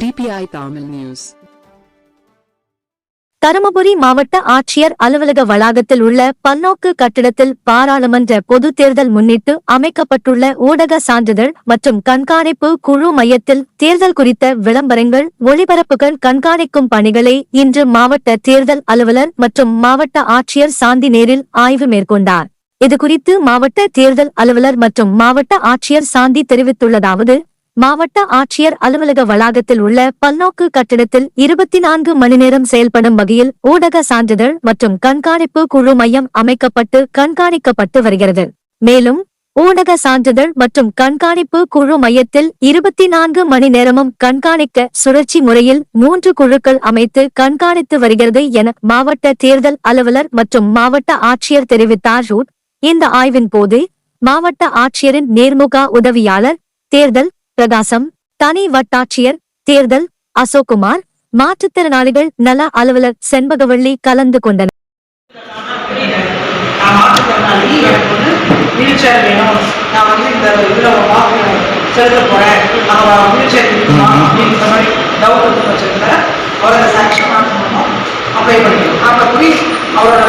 DPI Tamil news Dharmapuri மாவட்ட ஆட்சியர் அலுவலக வளாகத்தில் உள்ள பன்னோக்கு கட்டிடத்தில் பாராளுமன்ற பொது தேர்தல் முன்னிட்டு அமைக்கப்பட்டுள்ள ஊடக சான்றிதழ் மற்றும் கண்காணிப்பு குழு மையத்தில் தேர்தல் குறித்த விளம்பரங்கள் ஒளிபரப்புகள் கண்காணிக்கும் பணிகளை இன்று மாவட்ட தேர்தல் அலுவலர் மற்றும் மாவட்ட ஆட்சியர் சாந்தி நேரில் ஆய்வு மேற்கொண்டார். இதுகுறித்து மாவட்ட தேர்தல் அலுவலர் மற்றும் மாவட்ட ஆட்சியர் சாந்தி தெரிவித்துள்ளதாவது மாவட்ட ஆட்சியர் அலுவலக வளாகத்தில் உள்ள பல்நோக்கு கட்டிடத்தில் இருபத்தி நான்கு மணி நேரம் செயல்படும் வகையில் ஊடக சான்றிதழ் மற்றும் கண்காணிப்பு குழு மையம் அமைக்கப்பட்டு கண்காணிக்கப்பட்டு வருகிறது. மேலும் ஊடக சான்றிதழ் மற்றும் கண்காணிப்பு குழு மையத்தில் இருபத்தி நான்கு மணி நேரமும் கண்காணிக்க சுழற்சி முறையில் மூன்று குழுக்கள் அமைத்து கண்காணித்து வருகிறது என மாவட்ட தேர்தல் அலுவலர் மற்றும் மாவட்ட ஆட்சியர் தெரிவித்தார் ரூட். இந்த ஆய்வின் போது மாவட்ட ஆட்சியரின் நேர்முக உதவியாளர் தேர்தல் பிரகாசம் தனி வட்டாட்சியர் தேர்தல் அசோக்குமார் மாற்றுத்திறனாளிகள் நல அலுவலர் செண்பகவள்ளி கலந்து கொண்டனர். அவரோட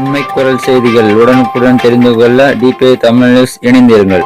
உண்மை குரல் செய்திகள் உடனுக்குடன் தெரிந்து கொள்ள டிபிஐ தமிழ் நியூஸ் இணைந்திருங்கள்.